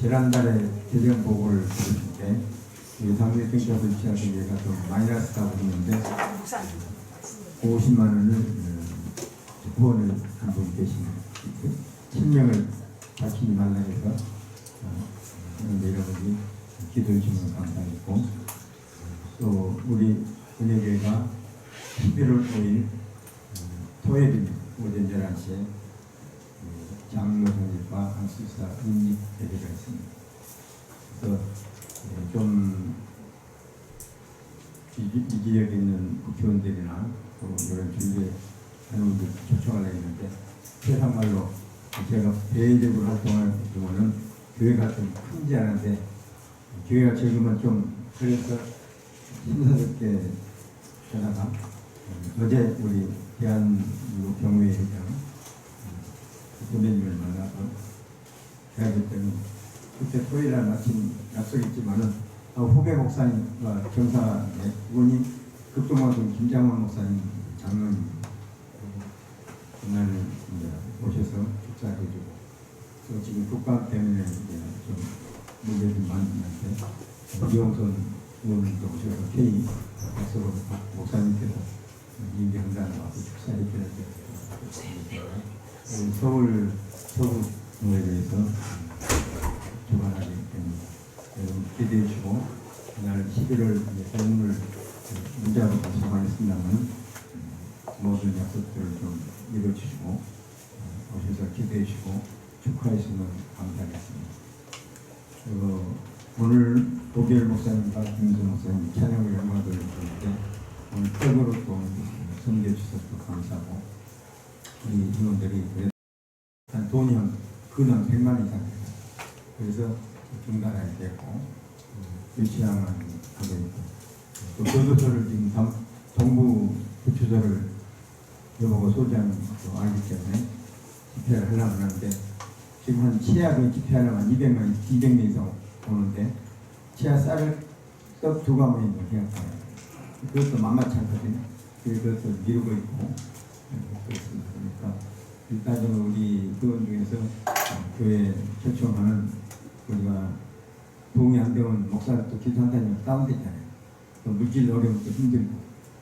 지난달에 재정 보고를 당내 경찰서 위치하신 게가 좀 마이너스다고 했는데 50만 원을 어, 후원을 한 분 계시는 실명을 밝히지 말라 해서 어, 여러분이 기도해 주시면 감사하겠고 또 우리 은혜교회가 11월 5일 어, 토요일 오전 11시에 그 장로 성립과 한수사 인립 예배가 있습니다. 그래서 예, 좀 이, 이 지역에 있는 국회의원들이나 또 이런 준비 하는 분들 초청하려 했는데 세상말로 제가 대외적으로 활동할 경우는 교회가 좀 큰지 않은데 교회가 적으면 좀 그래서 심사스럽게 하다가 음, 어제 우리 대한민국 경우회장 선배님을 만나서 제가 그때는 그때 토요일 날 마침 약속이 있지만은 어, 후배 목사님과 경사의 그분이 극동방송 김장원 목사님 장로님 그날 이제 오셔서 축사해주고 또 지금 국감 때문에 이제 좀 문제 좀 많은데 이용선 의원님도 오셔서 회의 약속을 목사님께서 임기한다는 와서 축사해 주셨어요. 서울 서구에 대해서 주관하게 됩니다. 여러분 기대해 주시고 그날 11월 설문을 문자로 발송하겠습니다만 모든 약속들을 좀 이뤄주시고 어, 오셔서 기대해 주시고 축하해 주시면 감사하겠습니다. 그리고 오늘 도계열 목사님과 김수 목사님 찬양을 영광을 드리는데 오늘 떡으로 또 섬겨 주셔서 감사하고 우리 그래도 한 돈이 한 근한 100만 원 이상 돼요. 그래서 중단하게 됐고 유치장을 하고 있고 또 교도소를 지금 당, 정부 구치소를 여보고 소장도 알기 때문에 집회를 하려고 하는데 지금 한 치약을 집회하려면 200명, 200명 이상 오는데 치아 쌀을 떡두 가문이 생각해요. 그것도 만만치 않거든요. 그것도 미루고 있고 그렇습니다. 그러니까 일단 은 우리 그원 중에서 교회 초청하는 우리가 도움이 안 되면 목사도 기도한다면 다운되잖아요. 또 물질 어려움도 힘들고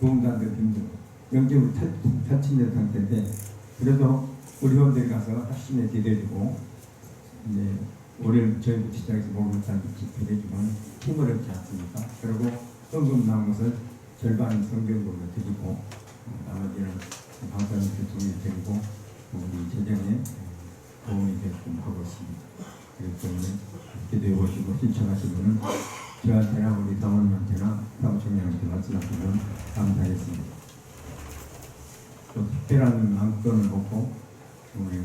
도움도 안 되고 힘들고 영적으로 탈, 탈진된 상태인데 그래도 우리 회원들이 가서 합심에 기대해주고 이제 올해 저희부터 시작해서 목요일 집회해주면 힘을 얻지 않습니까? 그리고 현금 나온 것을 절반 성경으로 드리고 어, 나머지는 방사님께 도움이 되고 우리 재정에 도움이 되게끔 하고 있습니다. 그렇기 때문에 기도해 보시고 신청하시면 저한테나 우리 사모님한테나 사무총장한테 말씀하시면 감사하겠습니다. 또 특별한 안건을 놓고 우리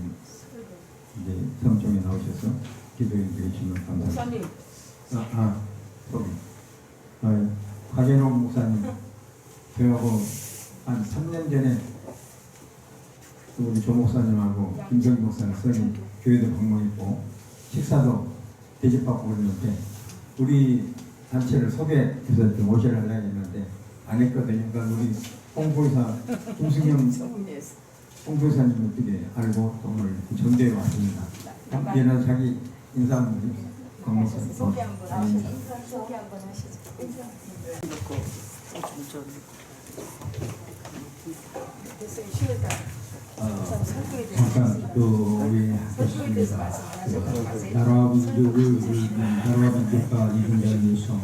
이제 사무총에 나오셔서 기도해 주시면 감사합니다. 목사님, 아, 아, 소리. 아, 박예농 목사님, 저하고 한 3년 전에 또 우리 조 목사님하고 김정희 목사님 선이 교회도 방문했고 식사도 대접받고 그랬는데 우리 단체를 소개해서 좀 오셔야 하려고 했는데 안 했거든요. 그러니까 우리 홍보이사 김승영 홍보이사님 어떻게 알고 또 오늘 전대에 왔습니다. 얘는 자기 인사 한번 해주세요. 권 목사님. 소개 한번. 하시죠. 소개 한번 하시죠. 좀. 됐어요. 쉬었다. 어, 설교에 대해서 잠깐 또 우리 설교에 대해서 하셨습니다. 말씀하셔도 마세요. 나라와 민족을 나라와 민족과 이분을 위해서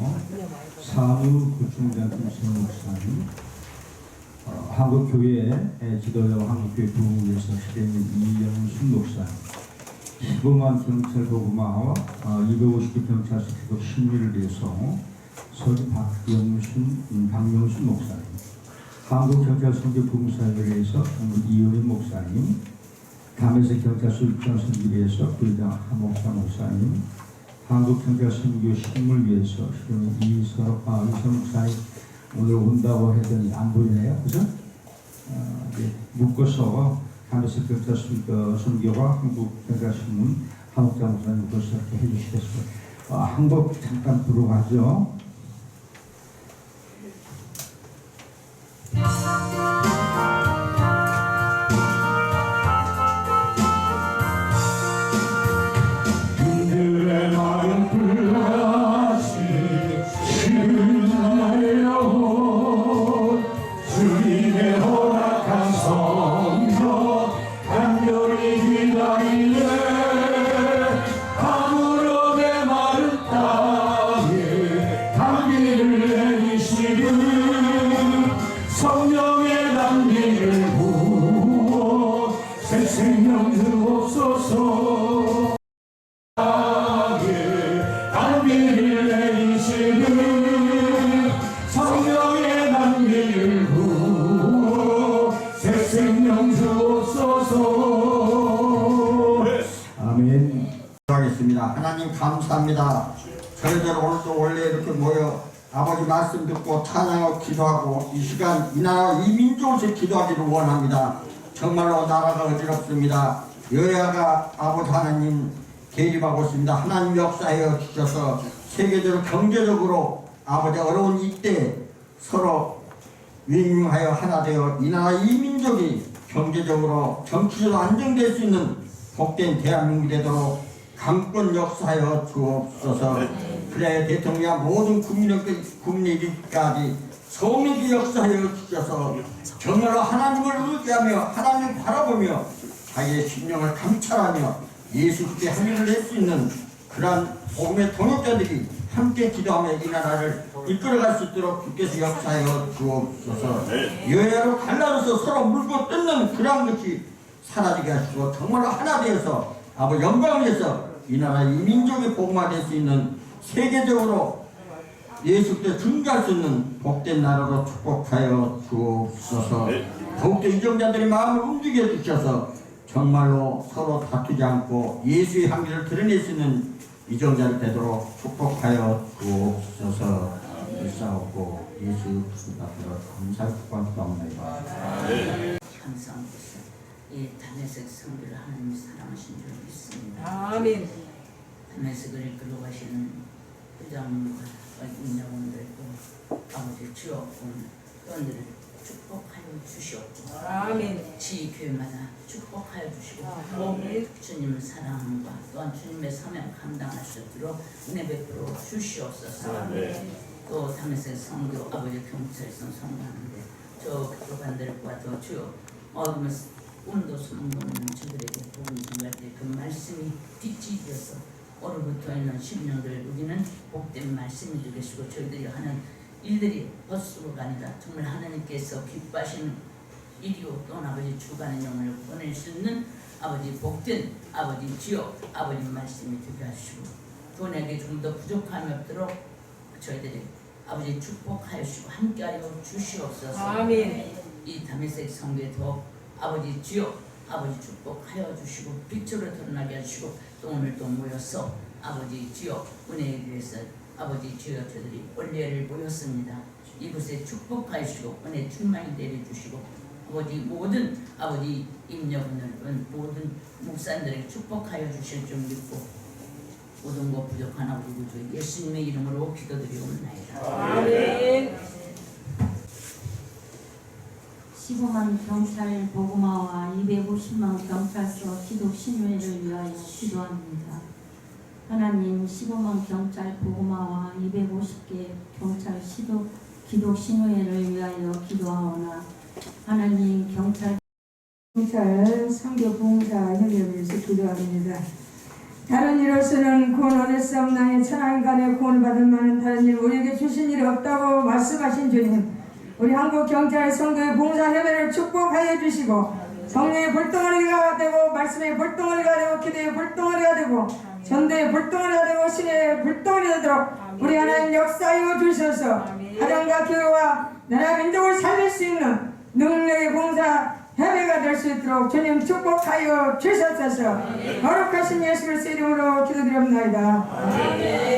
사무 구청장 김승호 목사님 어, 한국교회 지도자 한국교회 부흥을 위해서 실행인 이영순 목사님 15만 경찰 보고마와 어, 250개 경찰서 기록 심리를 위해서 서리 박영순 음, 박명순 목사님 한국경찰선교 부흥사역을 위해서 전문 이효림 목사님 담에서 입장선기 위해서 부의장 한목사 목사님, 한국경찰선교 식물 위해서 실은 이서 아 이서 목사님 오늘 온다고 했더니 안 보이네요, 그죠? 어, 묶어서 담에서 경찰선교 선교와 한국경찰신문 한목자 목사님 묶어서 이렇게 해주시겠어요. 어, 한곡 잠깐 들어가죠. 감사합니다. 저희들 오늘도 원래 이렇게 모여 아버지 말씀 듣고 찬양하고 기도하고 이 시간 이 나라 이 민족을 기도하기를 원합니다. 정말로 나라가 어지럽습니다. 여야가 아버지 하나님 개입하고 있습니다. 하나님 역사하여 주셔서 세계적으로 경제적으로 아버지 어려운 이때 서로 윈윈하여 하나 되어 이 나라 이 민족이 경제적으로 정치적으로 안정될 수 있는 복된 대한민국이 되도록 강권 역사하여 주옵소서. 그래 대통령 모든 국민에게 국민에게까지 성의기 역사하여 주셔서 정말로 하나님을 의지하며 하나님을 바라보며 자기의 심령을 감찰하며 예수 그리스도의 한 일을 낼수 있는 그러한 복음의 동역자들이 함께 기도하며 이 나라를 이끌어갈 수 있도록 주께서 역사하여 주옵소서. 여야로 갈라져서 서로 물고 뜯는 그러한 것이 사라지게 하시고 정말로 하나 되어서 아버 영광을 위해서 이 나라 이 민족의 복음화 될 수 있는 세계적으로 예수 그리스도 증가할 수 있는 복된 나라로 축복하여 주옵소서. 더욱더 이정자들의 마음을 움직여 주셔서 정말로 서로 다투지 않고 예수의 향기를 드러낼 수 있는 이정자를 되도록 축복하여 주옵소서. 일사옵고 예수 그리스도 앞으로 감사를 구하옵나이다. 항상 이 담에색 성교를 하나님이 사랑하신 줄 믿습니다. 아멘. 담에색을 이끌어 가시는 회장님과 임영원들과 아버지 주여 또한들을 축복하여 주시옵고 아멘. 지 교회마다 축복하여 주시고 아멘. 주님을 사랑함과 또한 주님의 사명 감당할 수 있도록 은혜 베풀어 주시옵소서 또 담에색 성교 아버지 경찰선 성교하는데 저 교관들과 또 주요 어둠 의 운도 소문보는 저들에게 복음 전할 때그 말씀이 뒷집에서 오늘부터 있는 심령들 우리는 복된 말씀이 되겠고 저희들이 하는 일들이 헛수고가 아니라 정말 하나님께서 기뻐하시는 일이요 또한 아버지 주관의 영을 보낼 수 있는 아버지 복된 아버지 지요 아버지 말씀이 되게 하시고 돈에게 좀 더 부족함이 없도록 저희들이 아버지 축복하시고 함께하여 주시옵소서 아멘. 이 담에색 성교에도 아버지 주여 아버지 축복하여 주시고 빛으로 드러나게 하시고 또 오늘도 모여서 아버지 주여 은혜에 위해서 아버지 주여 저들이 원례를 모였습니다 이곳에 축복하시고 은혜 충만히 내려주시고 아버지 모든 아버지 임력은 모든 목사님들에게 축복하여 주실 줄 믿고 모든 것 부족하나 우리 구주 예수님의 이름으로 기도드리옵나이다 아멘. 15만 경찰 보고마와 250만 경찰서 기독 신뢰를 위하여 기도합니다. 하나님 15만 경찰 보고마와 250개 경찰 시도 기독 신뢰를 위하여 기도하오나 하나님 경찰 경찰 상교 봉사 협력을 위해서 기도합니다. 다른 이로서는 구원 얻을 수 없나니 천하인간의 구원을 받을 만한 다른 일 우리에게 주신 일이 없다고 말씀하신 주님 우리 한국 경찰 성도의 봉사 협회를 축복하여 주시고 성령의 불덩어리가 되고 말씀의 불덩어리가 되고 기도의 불덩어리가 되고 전도의 불덩어리가 되고 신의 불덩어리가 되도록 우리 하나님 역사하여 주셔서. 가정과 교회와 나라 민족을 살릴 수 있는 능력의 봉사 될 수 있도록 주님 축복하여 주셨소서 거룩하신 예수 그리스도 이름으로 기도드립니다.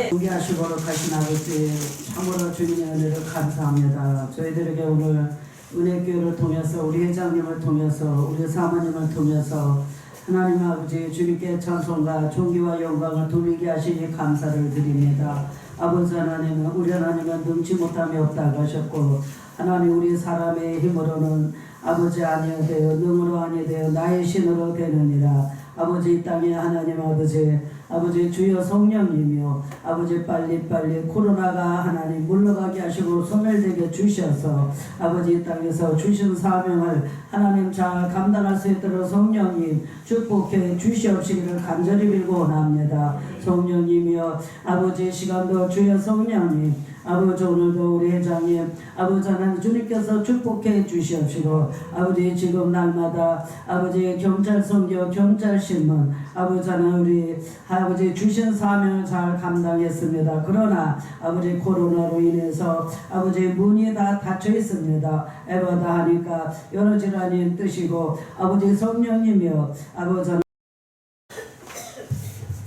존귀하시고 거룩하신 아버지 참으로 주님의 은혜를 감사합니다. 저희들에게 오늘 은혜교회를 통해서 우리 회장님을 통해서 우리 사모님을 통해서 하나님 아버지 주님께 찬송과 존귀와 영광을 돌리게 하시니 감사를 드립니다. 아버지 하나님은 우리 하나님은 능치 못함이 없다고 하셨고 하나님 우리 사람의 힘으로는 아버지 아니어 되어 능으로 아니어 되어 나의 신으로 되느니라. 아버지 이 땅에 하나님 아버지 아버지 주여 성령님이요 아버지 빨리빨리 코로나가 하나님 물러가게 하시고 소멸되게 주셔서 아버지 이 땅에서 주신 사명을 하나님 잘 감당할 수 있도록 성령님 축복해 주시옵시기를 간절히 빌고 원합니다. 성령님이여 아버지 이 시간도 주여 성령님 아버지 오늘도 우리 회장님 아버지 하나님 주님께서 축복해 주시옵시고 아버지 지금 날마다 아버지 경찰 선교 경찰 신문 아버지 하나님 우리 아버지 주신 사명을 잘 감당했습니다. 그러나 아버지 코로나로 인해서 아버지 문이 다 닫혀 있습니다. 에바다 하니까 여러 질환이 뜻이고 아버지 성령님이여 아버지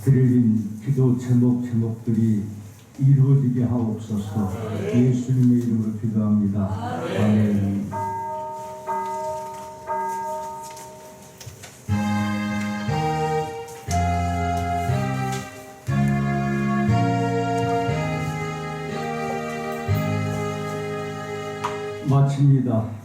드린 기도 제목 제목들이 이루어지게 하옵소서 예수님의 이름으로 기도합니다. 아멘. 마칩니다.